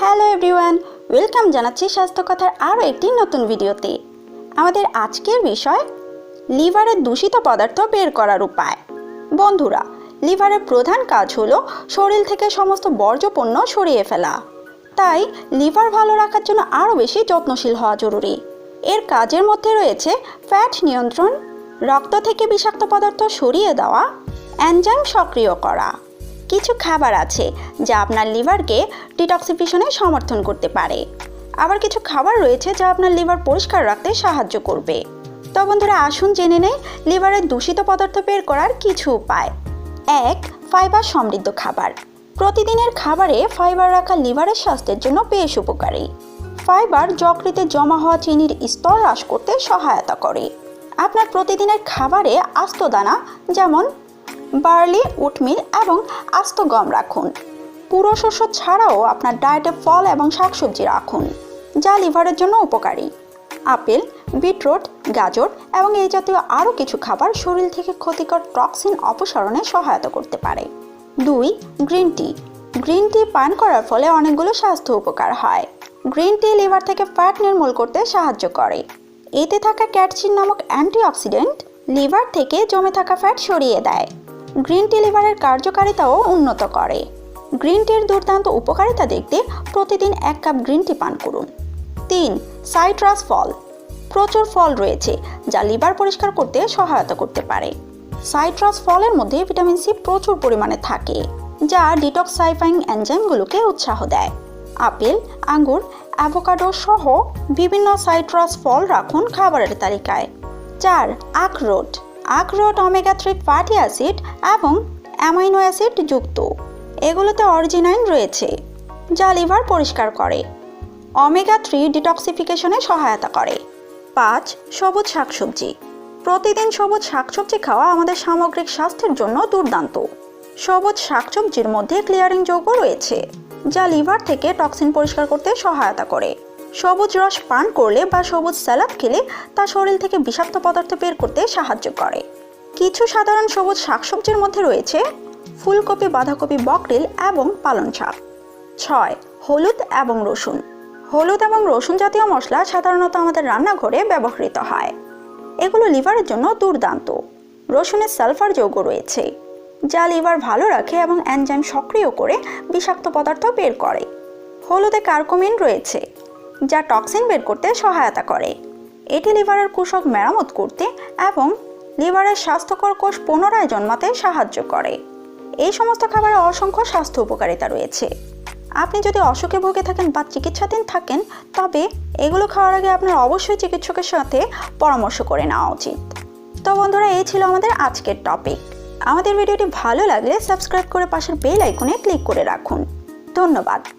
Hello everyone, welcome জানাচ্ছি স্বাস্থ্য কথার আরও একটি নতুন ভিডিওতে। আমাদের আজকের বিষয় লিভারের দূষিত পদার্থ বের করার উপায়। বন্ধুরা, লিভারের প্রধান কাজ হলো শরীর থেকে সমস্ত বর্জ্য পণ্য সরিয়ে ফেলা। তাই লিভার ভালো রাখার জন্য আরও বেশি যত্নশীল হওয়া জরুরি। এর কাজের মধ্যে রয়েছে ফ্যাট নিয়ন্ত্রণ, রক্ত থেকে বিষাক্ত পদার্থ সরিয়ে দেওয়া, অ্যানজাইম সক্রিয় করা। কিছু খাবার আছে যা আপনার লিভারকে ডিটক্সিফিকেশনে সমর্থন করতে পারে। আবার কিছু খাবার রয়েছে যা আপনার লিভার পরিষ্কার রাখতে সাহায্য করবে। তো বন্ধুরা, আসুন জেনে নেই লিভারের দূষিত পদার্থ বের করার কিছু উপায়। এক, ফাইবার সমৃদ্ধ খাবার। প্রতিদিনের খাবারে ফাইবার রাখা লিভারের স্বাস্থ্যের জন্য বেশ উপকারী। ফাইবার যকৃতে জমা হওয়া চিনির স্তর হ্রাস করতে সহায়তা করে। আপনার প্রতিদিনের খাবারে আস্ত দানা, যেমন বার্লি, উটমিল এবং আস্ত গম রাখুন। পুরো শস্য ছাড়াও আপনার ডায়েটে ফল এবং শাকসবজি রাখুন, যা লিভারের জন্য উপকারী। আপেল, বিটরুট, গাজর এবং এই জাতীয় আরও কিছু খাবার শরীর থেকে ক্ষতিকর টক্সিন অপসারণে সহায়তা করতে পারে। দুই, গ্রিন টি। গ্রিন টি পান করার ফলে অনেকগুলো স্বাস্থ্য উপকার হয়। গ্রিন টি লিভার থেকে ফ্যাট নির্মূল করতে সাহায্য করে। এতে থাকা ক্যাটচিন নামক অ্যান্টিঅক্সিডেন্ট লিভার থেকে জমে থাকা ফ্যাট সরিয়ে দেয়। গ্রিন টি লিভারের কার্যকারিতাও উন্নত করে। গ্রিন টির দুর্দান্ত উপকারিতা দেখতে প্রতিদিন এক কাপ গ্রিন টি পান করুন। তিন, সাইট্রাস ফল। প্রচুর ফল রয়েছে, যা লিভার পরিষ্কার করতে সহায়তা করতে পারে। সাইট্রাস ফলের মধ্যে ভিটামিন সি প্রচুর পরিমাণে থাকে, যা ডিটক্সাইফাইং এনজাইমগুলোকে উৎসাহ দেয়। আপেল, আঙ্গুর, অ্যাভোকাডো সহ বিভিন্ন সাইট্রাস ফল রাখুন খাবারের তালিকায়। চার, আখরোট। আখরোট অমেগা থ্রি ফ্যাটি অ্যাসিড এবং অ্যামাইনো অ্যাসিড যুক্ত। এগুলোতে অরিজিনাইন রয়েছে, যা লিভার পরিষ্কার করে অমেগা থ্রি ডিটক্সিফিকেশনে সহায়তা করে। পাঁচ, সবুজ শাকসবজি। প্রতিদিন সবুজ শাকসবজি খাওয়া আমাদের সামগ্রিক স্বাস্থ্যের জন্য দুর্দান্ত। সবুজ শাকসবজির মধ্যে ক্লিয়ারিং যৌগ রয়েছে, যা লিভার থেকে টক্সিন পরিষ্কার করতে সহায়তা করে। সবুজ রস পান করলে বা সবুজ স্যালাড খেলে তা শরীর থেকে বিষাক্ত পদার্থ বের করতে সাহায্য করে। কিছু সাধারণ সবুজ শাকসবজির মধ্যে রয়েছে ফুলকপি, বাঁধাকপি, বকরিল এবং পালং শাক। ছয়, হলুদ এবং রসুন। হলুদ এবং রসুন জাতীয় মশলা সাধারণত আমাদের রান্নাঘরে ব্যবহৃত হয়। এগুলো লিভারের জন্য দুর্দান্ত। রসুনের সালফার যৌগ রয়েছে, যা লিভার ভালো রাখে এবং অ্যানজাইম সক্রিয় করে বিষাক্ত পদার্থ বের করে। হলুদে কার্কোমিন রয়েছে যা টক্সিন বের করতে সহায়তা করে। এটি লিভারের কুশক মেরামত করতে এবং লিভারের স্বাস্থ্যকর কোষ পুনরায় জন্মাতে সাহায্য করে। এই সমস্ত খাবারে অসংখ্য স্বাস্থ্য উপকারিতা রয়েছে। আপনি যদি অসুখে ভুগে থাকেন বা চিকিৎসাধীন থাকেন, তবে এগুলো খাওয়ার আগে আপনার অবশ্যই চিকিৎসকের সাথে পরামর্শ করে নেওয়া উচিত। তো বন্ধুরা, এই ছিল আমাদের আজকের টপিক। আমাদের ভিডিওটি ভালো লাগলে সাবস্ক্রাইব করে পাশের বেল আইকনে ক্লিক করে রাখুন। ধন্যবাদ।